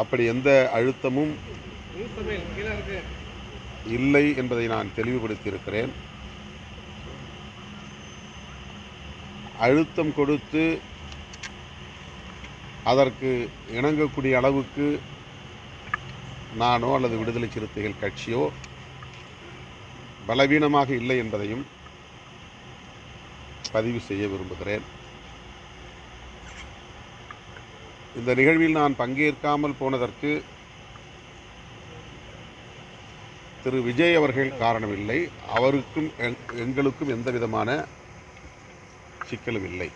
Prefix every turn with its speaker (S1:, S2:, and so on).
S1: அப்படி எந்த அழுத்தமும் இல்லை என்பதை நான் தெளிவுபடுத்தியிருக்கிறேன். அழுத்தம் கொடுத்து அதற்கு இணங்கக்கூடிய அளவுக்கு நானோ அல்லது விடுதலை சிறுத்தைகள் கட்சியோ பலவீனமாக இல்லை என்பதையும் பதிவு செய்ய விரும்புகிறேன். இந்த நிகழ்வில் நான் பங்கேற்காமல் போனதற்கு திரு விஜய் அவர்கள் காரணமில்லை. அவருக்கும் எங்- எங்களுக்கும் எந்த விதமான சிக்கலும் இல்லை.